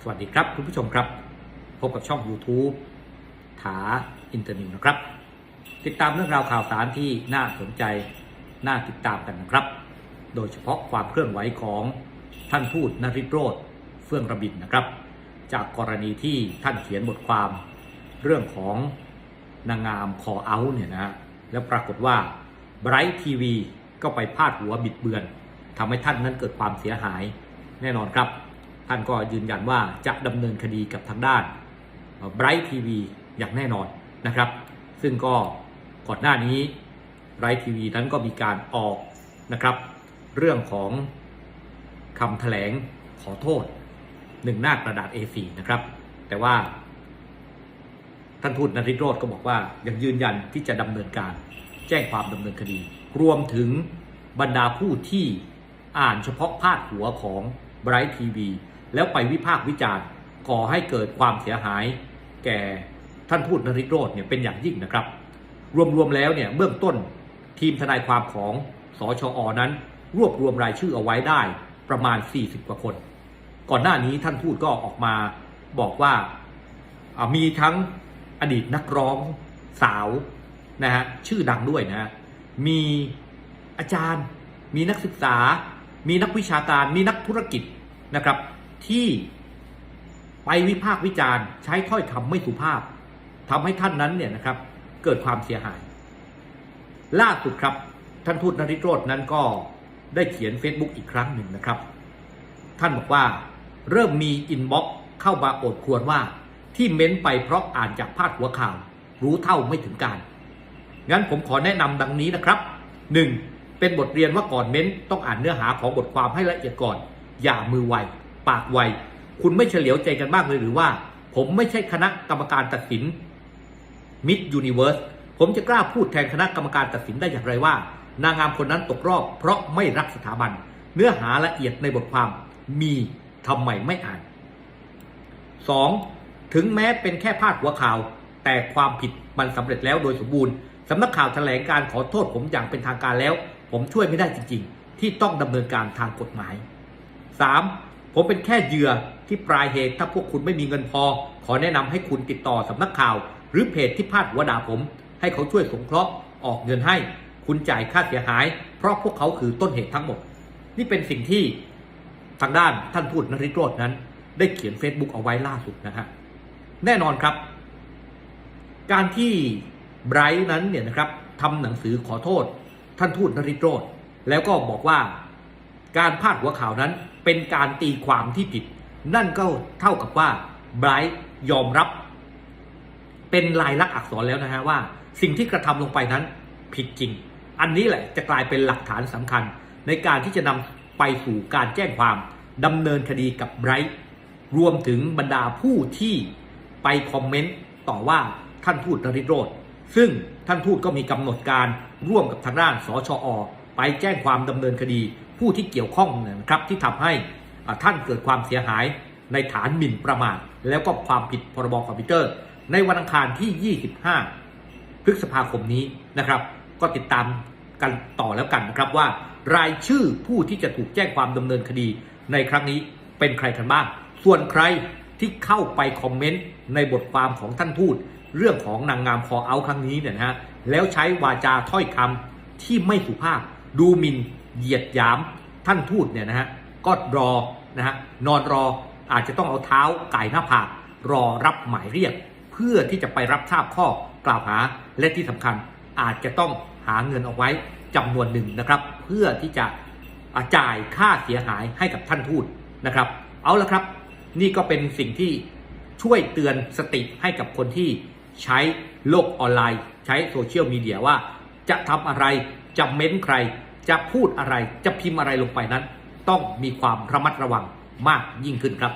สวัสดีครับคุณผู้ชมครับ พบกับช่อง YouTube ถาอินเตอร์นิวนะครับ ติดตามเรื่องราวข่าวสารที่น่าสนใจ น่าติดตามกันนะครับ โดยเฉพาะความเคลื่อนไหวของท่านทูตนริโรธเฟื่องระบินนะครับ จากกรณีที่ท่านเขียนบทความเรื่องของนางงามคอเอาเนี่ยนะฮะแล้วปรากฏว่าไบรท์ทีวีก็ไปพาดหัวบิดเบือนทำให้ท่านนั้นเกิดความเสียหายแน่นอนครับ ท่านก็ยืนยันว่าจะดำเนินคดีกับทางด้านไบรท์ทีวีอย่างแน่นอนนะครับ ซึ่งก็ก่อนหน้านี้ไบรท์ทีวีนั้นก็มีการออกนะครับ เรื่องของคำแถลงขอโทษหนึ่งหน้ากระดาษ A4 นะครับ แต่ว่า ท่านทูตนริโรธก็บอกว่ายังยืนยันที่จะดำเนินการแจ้งความดำเนินคดี รวมถึงบรรดาผู้ที่อ่านเฉพาะพาดหัวของไบรท์ทีวี แล้วไปวิพากษ์วิจารณ์ก่อให้เกิดความเสียหาย แก่ท่านทูตนริโรธเนี่ยเป็นอย่างยิ่งนะครับ รวมๆแล้วเนี่ยเบื้องต้นทีมทนายความของสอชอนั้น รวบรวมรายชื่อเอาไว้ได้ประมาณ 40 กว่าคน ก่อนหน้านี้ท่านทูตก็ออกมาบอกว่าอ่ามีทั้งอดีตนักร้องสาวนะฮะชื่อดังด้วยนะฮะมีอาจารย์ มีนักศึกษา มีนักวิชาการ มีนักธุรกิจนะครับ ที่ไปวิพากษ์วิจารณ์ใช้ถ้อยคำไม่สุภาพทำให้ท่านนั้นเนี่ยนะครับ เกิดความเสียหาย ล่าสุดครับ ท่านทูตนริโรจน์นั้นก็ได้เขียน Facebook อีกครั้งหนึ่งนะครับ ท่านบอกว่าเริ่มมีอินบ็อกซ์เข้ามาโอดควรว่าที่เม้นไปเพราะอ่านจากพาดหัวข่าว รู้เท่าไม่ถึงการ งั้นผมขอแนะนำดังนี้นะครับ 1. เป็นบทเรียนว่าก่อนเม้นต้องอ่านเนื้อหาของบทความให้ละเอียดก่อน อย่ามือไว ปากไว คุณไม่เฉลียวใจกันบ้างเลยหรือว่า ผมไม่ใช่คณะกรรมการตัดสินมิดยูนิเวิร์สผมจะกล้าพูดแทนคณะกรรมการตัดสินได้อย่างไรว่า นางงามคนนั้นตกรอบ เพราะไม่รักสถาบัน เนื้อหาละเอียดในบทความมีทำไมไม่อ่าน 2. ถึงแม้เป็นแค่พาดหัวข่าว แต่ความผิดมันสำเร็จแล้วโดยสมบูรณ์สำนักข่าวแถลงการขอโทษผมอย่างเป็นทางการแล้ว ผมช่วยไม่ได้จริง ๆ ที่ต้องดำเนินการทางกฎหมาย 3. ผมเป็นแค่เหยื่อที่ปลายเหตุถ้าพวกคุณไม่มีเงินพอ ขอแนะนำให้คุณติดต่อสำนักข่าว หรือเพจที่พาดหัวด่าผม ให้เขาช่วยสงเคราะห์ออกเงินให้ คุณจ่ายค่าเสียหาย เพราะพวกเขาคือต้นเหตุทั้งหมด นี่เป็นสิ่งที่ทางด้านท่านทูตนริโรจนั้น ได้เขียน Facebook เอาไว้ล่าสุดนะฮะแน่นอนครับ การที่ไบรท์นั้นเนี่ยนะครับทำหนังสือขอโทษ ท่านทูตนริโรธแล้วก็บอกว่า การพาดหัวข่าวนั้นเป็นการตีความที่ผิด นั่นก็เท่ากับว่าไบรท์ยอมรับ เป็นลายลักษณ์อักษรแล้วนะฮะว่า สิ่งที่กระทำลงไปนั้นผิดจริง อันนี้แหละจะกลายเป็นหลักฐานสำคัญ ในการที่จะนำไปสู่การแจ้งความดำเนินคดีกับไบรท์รวมถึงบรรดาผู้ที่ไปคอมเมนต์ต่อว่าท่านทูตนริโรธซึ่งท่านทูตก็มีกำหนดการร่วมกับทางด้านสชอ ไปแจ้งความดำเนินคดี ผู้ที่เกี่ยวข้องนะครับที่ทำให้ท่านเกิดความเสียหายในฐานหมิ่นประมาทแล้วก็ความผิดพรบคอมพิวเตอร์ ในวันอังคารที่ 25 พฤษภาคมนี้นะครับ ก็ติดตามกันต่อแล้วกันนะครับว่า รายชื่อผู้ที่จะถูกแจ้งความดำเนินคดีในครั้งนี้เป็นใครกันบ้าง ส่วนใครที่เข้าไปคอมเมนต์ในบทความของท่านทูตเรื่องของนางงามคอเอาครั้งนี้เนี่ยนะฮะแล้วใช้วาจาถ้อยคำที่ไม่สุภาพดูหมิน เหยียดหยามท่านทูตเนี่ยนะฮะก็รอนะฮะนอนรออาจจะต้องเอาเท้าไก่หน้าผากรอรับหมายเรียก เพื่อที่จะไปรับทราบข้อกล่าวหาและที่สำคัญอาจจะต้องหาเงินเอาไว้จำนวนหนึ่งนะครับ เพื่อที่จะอาจ่ายค่าเสียหายให้กับท่านทูตนะครับ เอาละครับ นี่ก็เป็นสิ่งที่ช่วยเตือนสติให้กับคนที่ใช้โลกออนไลน์ ใช้โซเชียลมีเดียว่า จะทำอะไรจะเม้นใคร จะพูดอะไรจะพิมพ์อะไรลงไปนั้น ต้องมีความระมัดระวังมากยิ่งขึ้นครับ